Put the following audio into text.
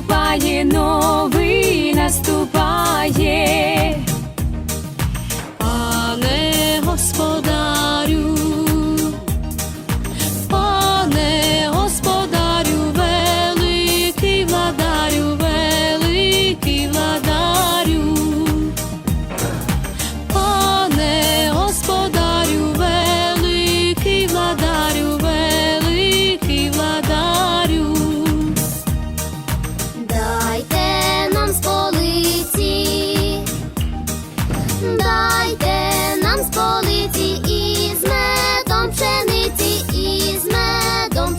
наступає, новий наступає. Пане господарю, дайте нам з полиці і з медом пшениці, і з медом